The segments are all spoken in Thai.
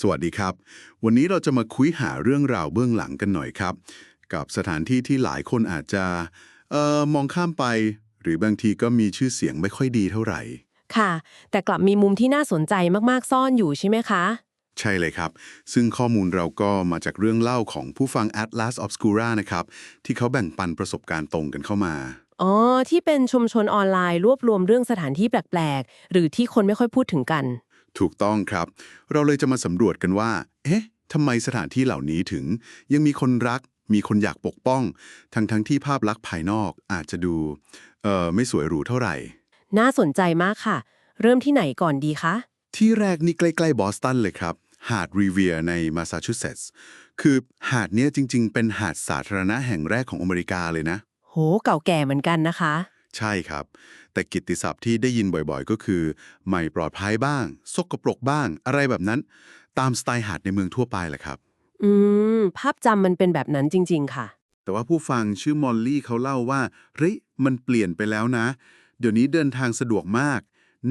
สวัสดีครับ วันนี้เราจะมาคุยหาเรื่องราวเบื้องหลังกันหน่อยครับ กับสถานที่ที่หลายคนอาจจะเอ่อมองข้ามไป หรือบางทีก็มีชื่อเสียงไม่ค่อยดีเท่าไหร่ ค่ะ แต่กลับมีมุมที่น่าสนใจมากๆซ่อนอยู่ใช่ไหมคะ ใช่เลยครับ ซึ่งข้อมูลเราก็มาจากเรื่องเล่าของผู้ฟัง Atlas Obscura นะครับ ที่เขาแบ่งปันประสบการณ์ตรงกันเข้ามา อ๋อ ที่เป็นชุมชนออนไลน์รวบรวมเรื่องสถานที่แปลก ๆ หรือที่คนไม่ค่อยพูดถึงกัน ถูกต้องครับ เราเลยจะมาสำรวจกันว่า เอ๊ะทำไมสถานที่เหล่านี้ถึง ยังมีคนรัก มีคนอยากปกป้อง ทั้งทั้งๆที่ภาพลักษณ์ภายนอกอาจจะดูเอ่อไม่สวยหรูเท่าไหร่ น่าสนใจมากค่ะ เริ่มที่ไหนก่อนดีคะ ที่แรกนี่ใกล้ ๆ บอสตันเลยครับ หาดรีเวียในมาซาชูเซตส์คือหาดเนี้ยจริง ๆ เป็นหาดสาธารณะแห่งแรกของอเมริกาเลยนะ โห เก่าแก่เหมือนกันนะคะ ใช่ครับ แต่กิตติศัพท์ที่ได้ยินบ่อยๆ ก็คือ ไม่ปลอดภัยบ้าง สกปรกบ้าง อะไรแบบนั้น ตามสไตล์หาดในเมืองทั่วไปแหละครับ อืม ภาพจำมันเป็นแบบนั้นจริง ๆ ค่ะ แต่ว่าผู้ฟังชื่อมอลลี่เขาเล่าว่าเฮ้ยมันเปลี่ยนไปแล้วนะ เดี๋ยวนี้เดินทางสะดวกมาก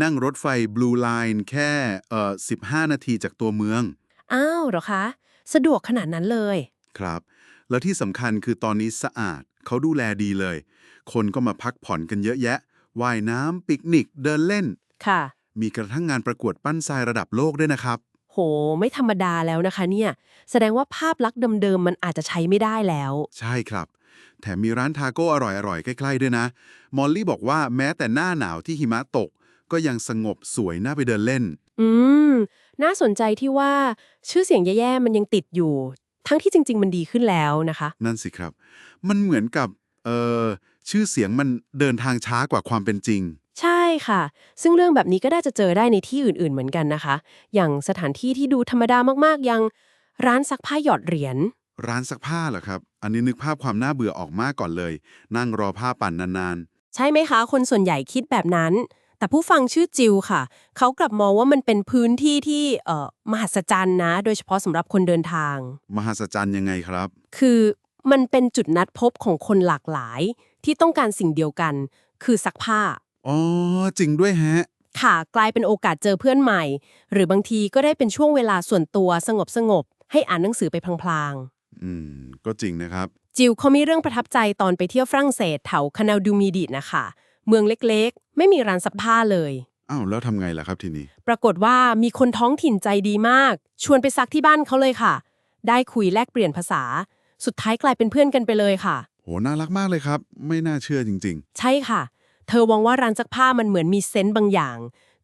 นั่งรถไฟ Blue Line แค่เอ่อ15 นาทีจากตัวเมือง อ้าวเหรอคะ สะดวกขนาดนั้นเลย ครับ แล้วที่สำคัญคือตอนนี้สะอาดเขาดูแลดีเลย คนก็มาพักผ่อนกันเยอะแยะ ว่ายน้ำปิกนิกเดินเล่น ค่ะ มีกระทั่งงานประกวดปั้นทรายระดับโลกด้วยนะครับ โห ไม่ธรรมดาแล้วนะคะเนี่ย แสดงว่าภาพลักษณ์เดิมๆ มันอาจจะใช้ไม่ได้แล้ว ใช่ครับ แถมมีร้านทาโก้อร่อยๆ ใกล้ๆ ด้วยนะ มอลลี่บอกว่าแม้แต่หน้าหนาวที่หิมะตก ก็ยังสงบสวยน่าไปเดินเล่น อืม น่าสนใจที่ว่าชื่อเสียงแย่ๆ มันยังติดอยู่ ทั้งที่จริง ๆ มันดีขึ้นแล้วนะคะ นั่นสิครับ มันเหมือนกับ เอ่อ ชื่อเสียงมันเดินทางช้ากว่าความเป็นจริง ใช่ค่ะ ซึ่งเรื่องแบบนี้ก็น่าจะเจอได้ในที่อื่นๆเหมือนกันนะคะ อย่างสถานที่ที่ดูธรรมดามากๆอย่างร้านซักผ้าหยอดเหรียญ ร้านซักผ้าเหรอครับ อันนี้นึกภาพความน่าเบื่อออกมากก่อนเลย นั่งรอผ้าปั่นนานใช่ไหมคะ คนส่วนใหญ่คิดแบบนั้น แต่ผู้ฟังชื่อจิวค่ะ เขากลับมองว่ามันเป็นพื้นที่ที่เอ่อมหัศจรรย์นะ โดยเฉพาะสำหรับคนเดินทาง ๆ มหัศจรรย์ยังไงครับ คือมันเป็นจุดนัดพบของคนหลากหลาย ที่ต้องการสิ่งเดียวกัน คือซักผ้า อ๋อ จริงด้วยแฮะ ค่ะ กลายเป็นโอกาสเจอเพื่อนใหม่ หรือบางทีก็ได้เป็นช่วงเวลาส่วนตัวสงบสงบๆให้อ่านหนังสือไปพลางอืม ก็จริงนะครับๆจิวเขามีเรื่องประทับใจตอนไปเที่ยวฝรั่งเศสแถวคานาลดูมีดิตนะคะ เมืองเล็กๆ ไม่มีร้านซักผ้าเลย อ้าว แล้วทำไงล่ะครับทีนี้ ปรากฏว่ามีคนท้องถิ่นใจดีมาก ชวนไปซักที่บ้านเขาเลยค่ะ ได้คุยแลกเปลี่ยนภาษา สุดท้ายกลายเป็นเพื่อนกันไปเลยค่ะ โหน่ารักมากเลยครับ ไม่น่าเชื่อจริง ใช่ค่ะ เธอมองว่าร้านซักผ้ามันเหมือนมีเซนต์บางอย่าง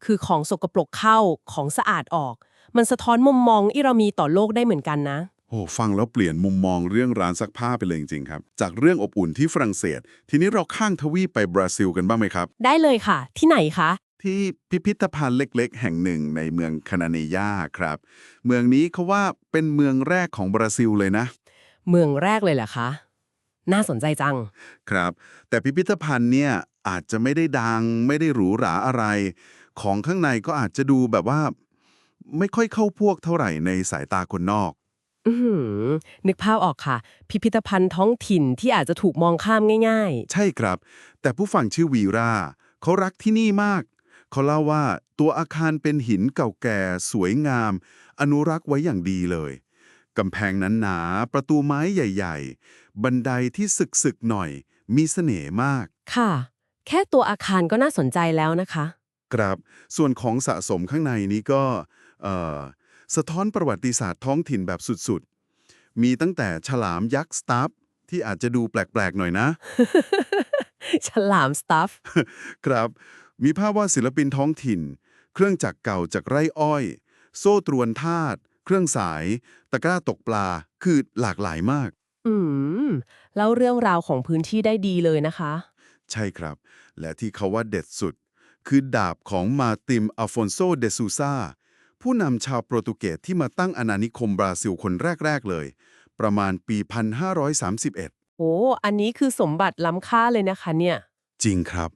คือของสกปรกเข้าของสะอาดออก มันสะท้อนมุมมองที่เรามีต่อโลกได้เหมือนกันนะ ๆ โหฟังแล้วเปลี่ยนมุมมองเรื่องร้านซักผ้าไปเลยจริงๆครับ จากเรื่องอบอุ่นที่ฝรั่งเศส ทีนี้เราข้างทวีปไปบราซิลกันบ้างไหมครับ ได้เลยค่ะ ที่ไหนคะ ที่พิพิธภัณฑ์เล็กๆ แห่งหนึ่งในเมืองคานาเนยาครับ เมืองนี้เขาว่าเป็นเมืองแรกของบราซิลเลยนะ เมืองแรกเลยเหรอคะ น่าสนใจจัง ครับ แต่พิพิธภัณฑ์เนี่ยอาจจะไม่ได้ดัง ไม่ได้หรูหราอะไร ของข้างในก็อาจจะดูแบบว่า ไม่ค่อยเข้าพวกเท่าไหร่ในสายตาคนนอก อือหือนึกภาพออกค่ะ พิพิธภัณฑ์ท้องถิ่นที่อาจจะถูกมองข้ามง่าย ใช่ครับ แต่ผู้ฟังชื่อวีราเขารักที่นี่มาก เขาเล่าว่าตัวอาคารเป็นหินเก่าแก่ สวยงาม อนุรักษ์ไว้อย่างดีเลย กำแพงนั้นหนาๆประตูไม้ใหญ่ ๆ บันไดที่สึกๆหน่อย มีเสน่ห์มากๆค่ะ แค่ตัวอาคารก็น่าสนใจแล้วนะคะ ครับ ส่วนของสะสมข้างในนี้ก็เอ่อสะท้อนประวัติศาสตร์ท้องถิ่นแบบสุดๆ มีตั้งแต่ฉลามยักษ์สตาฟที่อาจจะดูแปลกๆหน่อยนะ ฉลามสตัฟครับ มีภาพวาดศิลปินท้องถิ่น เครื่องจักรเก่าจากไร่อ้อย โซ่ตรวนทาสเครื่องสาย ตะกร้าตกปลา คือหลากหลายมาก อืม แล้วเรื่องราวของพื้นที่ได้ดีเลยนะคะ ใช่ครับ และที่เขาว่าเด็ดสุด คือดาบของมาติมอัลฟอนโซเดซูซาผู้นำชาวโปรตุเกสที่มาตั้งอาณานิคมบราซิลคนแรก ๆ เลย ประมาณปี 1531 โอ้ อันนี้คือสมบัติล้ำค่าเลยนะคะเนี่ย จริงครับ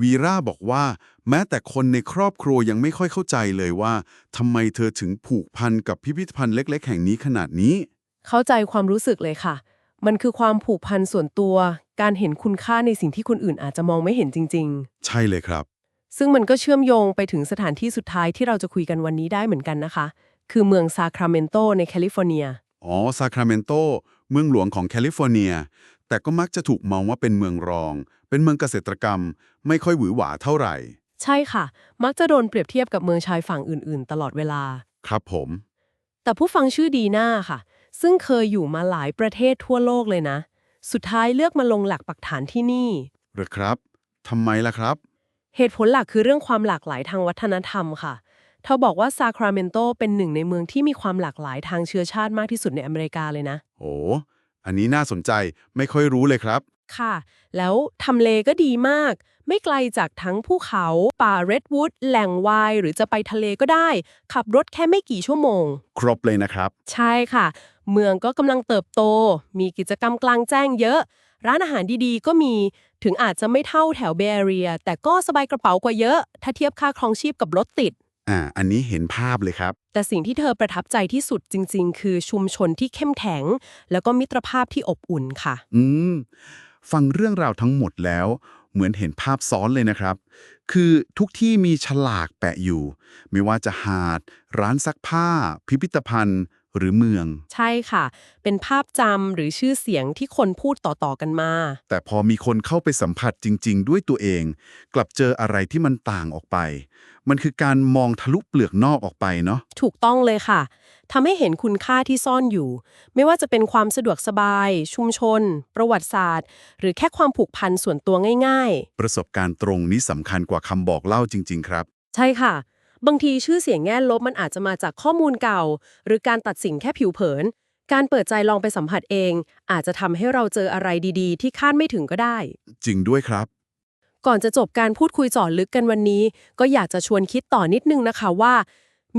วีราบอกว่า แม้แต่คนในครอบครัวยังไม่ค่อยเข้าใจเลยว่าทำไมเธอถึงผูกพันกับพิพิธภัณฑ์เล็ก ๆ แห่งนี้ขนาดนี้ เข้าใจความรู้สึกเลยค่ะ มันคือความผูกพันส่วนตัว การเห็นคุณค่าในสิ่งที่คนอื่นอาจจะมองไม่เห็นจริง ใช่เลยครับ ๆ ซึ่งมันก็เชื่อมโยงไปถึงสถานที่สุดท้ายที่เราจะคุยกันวันนี้ได้เหมือนกันนะคะ คือเมืองซาคราเมนโตในแคลิฟอร์เนีย อ๋อซาคราเมนโตเมืองหลวงของแคลิฟอร์เนีย แต่ก็มักจะถูกมองว่าเป็นเมืองรอง เป็นเมืองเกษตรกรรม ไม่ค่อยหวือหวาเท่าไหร่ ใช่ค่ะ มักจะโดนเปรียบเทียบกับเมืองชายฝั่งอื่น ๆ ตลอดเวลา ครับผม แต่ผู้ฟังชื่อดีน่าค่ะ ซึ่งเคยอยู่มาหลายประเทศทั่วโลกเลยนะ สุดท้ายเลือกมาลงหลักปักฐานที่นี่ หรือครับทำไมล่ะครับ เหตุผลหลักคือเรื่องความหลากหลายทางวัฒนธรรมค่ะเธอบอกว่าซาคราเมนโตเป็นหนึ่งในเมืองที่มีความหลากหลายทางเชื้อชาติมากที่สุดในอเมริกาเลยนะ โอ้ อันนี้น่าสนใจไม่ค่อยรู้เลยครับ ค่ะ แล้วทำเลก็ดีมาก ไม่ไกลจากทั้งภูเขาป่าเรดวูดแหล่งไวน์หรือจะไปทะเลก็ได้ ขับรถแค่ไม่กี่ชั่วโมง ครบเลยนะครับ ใช่ค่ะ เมืองก็กำลังเติบโต มีกิจกรรมกลางแจ้งเยอะ ร้านอาหารดีๆ ก็มีถึงอาจจะไม่เท่าแถวเบเรีย แต่ก็สบายกระเป๋ากว่าเยอะ ถ้าเทียบค่าครองชีพกับรถติด อ่า อันนี้เห็นภาพเลยครับ แต่สิ่งที่เธอประทับใจที่สุดจริง ๆ คือชุมชนที่เข้มแข็ง แล้วก็มิตรภาพที่อบอุ่นค่ะ อืม ฟังเรื่องราวทั้งหมดแล้ว เหมือนเห็นภาพซ้อนเลยนะครับ คือทุกที่มีฉลากแปะอยู่ ไม่ว่าจะหาด ร้านซักผ้า พิพิธภัณฑ์ หรือเมือง ใช่ค่ะ เป็นภาพจำหรือชื่อเสียงที่คนพูดต่อๆกันมา แต่พอมีคนเข้าไปสัมผัสจริง ๆ ด้วยตัวเอง กลับเจออะไรที่มันต่างออกไป มันคือการมองทะลุเปลือกนอกออกไปเนาะ ถูกต้องเลยค่ะ ทำให้เห็นคุณค่าที่ซ่อนอยู่ ไม่ว่าจะเป็นความสะดวกสบาย ชุมชน ประวัติศาสตร์ หรือแค่ความผูกพันส่วนตัวง่ายประสบการณ์ตรงนี้สำคัญกว่าคำบอกเล่าจริง ๆ ครับๆใช่ค่ะ บางทีชื่อเสียงแง่ลบมันอาจจะมาจากข้อมูลเก่า หรือการตัดสินแค่ผิวเผิน การเปิดใจลองไปสัมผัสเอง อาจจะทำให้เราเจออะไรดีๆ ที่คาดไม่ถึงก็ได้ จริงด้วยครับก่อนจะจบการพูดคุยเจาะลึกกันวันนี้ ก็อยากจะชวนคิดต่อนิดนึงนะคะว่า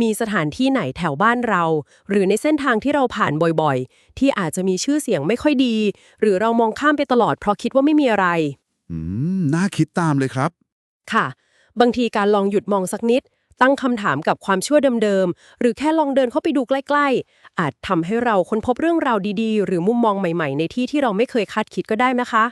มีสถานที่ไหนแถวบ้านเรา หรือในเส้นทางที่เราผ่านบ่อยๆ ที่อาจจะมีชื่อเสียงไม่ค่อยดี หรือเรามองข้ามไปตลอดเพราะคิดว่าไม่มีอะไร อืม น่าคิดตามเลยครับ ค่ะ บางทีการลองหยุดมองสักนิด ตั้งคำถามกับความชั่วเดิมๆ หรือแค่ลองเดินเข้าไปดูใกล้ๆ อาจทำให้เราค้นพบเรื่องราวดีๆ หรือมุมมองใหม่ๆ ในที่ที่เราไม่เคยคาดคิดก็ได้นะคะ